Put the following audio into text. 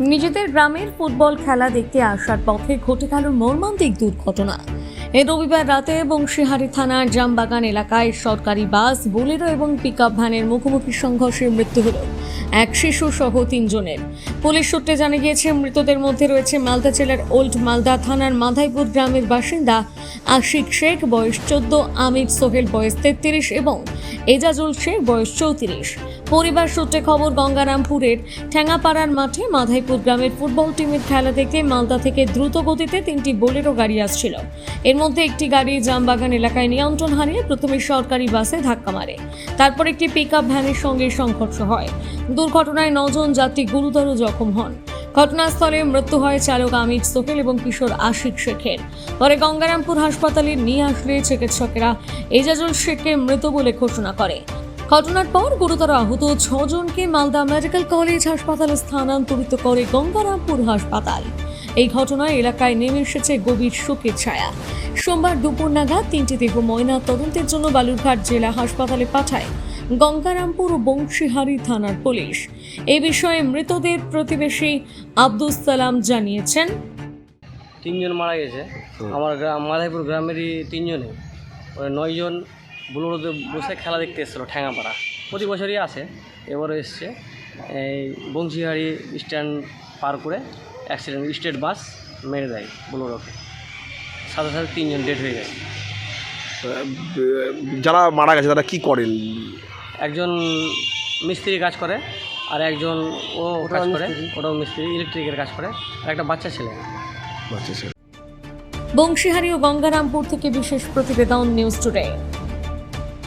নিজেদের গ্রামের ফুটবল খেলা দেখতে আসার পথে ঘটে গেল মর্মান্তিক দুর্ঘটনা। এ রবিবার রাতে বংশীহারি থানার জামবাগান এলাকায় সরকারি বাস, বোলেরো এবং পিকআপ ভ্যানের মুখোমুখি সংঘর্ষে মৃত্যু হল। এক শিশু সহ তিনজনের। পুলিশ সূত্রে জানা গিয়েছে, মৃতদের মধ্যে রয়েছে মালদা জেলার ওল্ড মালদা থানার মাধাইপুর গ্রামের বাসিন্দা আশিক শেখ, বয়স চোদ্দ, আমির সোহেল, বয়স তেত্রিশ এবং এজাজুল শেখ, বয়স চৌত্রিশ। পরিবার সূত্রে খবর, গঙ্গারামপুরের ঠ্যাঙ্গাপাড়ার মাঠে মাধাইপুর গ্রামের ফুটবল টিমের খেলা দেখে মালদা থেকে দ্রুত গতিতে তিনটি বোলেরো গাড়ি আসছিল। এর মধ্যে একটি গাড়ি জামবাগান এলাকায় নিয়ন্ত্রণ হারিয়ে প্রথমে সরকারি বাসে ধাক্কা মারে। তারপর একটি পিকআপ ভ্যানের সঙ্গে সংঘর্ষ হয়। দুর্ঘটনায় নজন যাত্রী গুরুতর জখম হন। ঘটনাস্থলে মৃত্যু হয় চালক আমির সোহেল এবং কিশোর আশিক শেখের। পরে গঙ্গারামপুর হাসপাতালে নিয়ে আসলে চিকিৎসকেরা এজাজুল শেখকে মৃত বলে ঘোষণা করে। ঘটনার পর গুরুতর আহত ছজনকে মালদা মেডিকেল কলেজ হাসপাতালে স্থানান্তরিত করে গঙ্গারামপুর হাসপাতাল। এই ঘটনায় এলাকায় নেমে এসেছে গভীর শোকের ছায়া। সোমবার দুপুর নাগাদ তিনটি দেহ ময়না তদন্তের জন্য বালুরঘাট জেলা হাসপাতালে পাঠায় গঙ্গারামপুর ও বংশীহারি থানার পুলিশ। এ বিষয়ে মৃতদের প্রতিবেশী আব্দুস সালাম জানিয়েছেন। তিনজন মারা গেছে। আমার গ্রাম মাধাইপুর গ্রামেরই তিনজনে। ওই নয়জন বুলোরোতে বসে খেলা দেখতে এসেছিল ঠ্যাঙাপাড়া প্রতি বছরই আসে। এবারও এসছে। এই বংশীহারি স্ট্যান্ড পার করে অ্যাক্সিডেন্ট স্টেট বাস মেরে দেয় বুলোরোকে। সাথে সাথে তিনজন ডেড হয়ে যায় যারা মারা গেছে তারা কি করেন একজন মিস্ত্রি কাজ করে আর একজন ও কাজ করে ওটাও মিস্ত্রি ইলেকট্রিকের কাজ করে আর একটা বাচ্চা ছেলে। আচ্ছা, আচ্ছা। বংশীহারি ও গঙ্গারামপুর থেকে বিশেষ প্রতিবেদন নিউজ টুডে।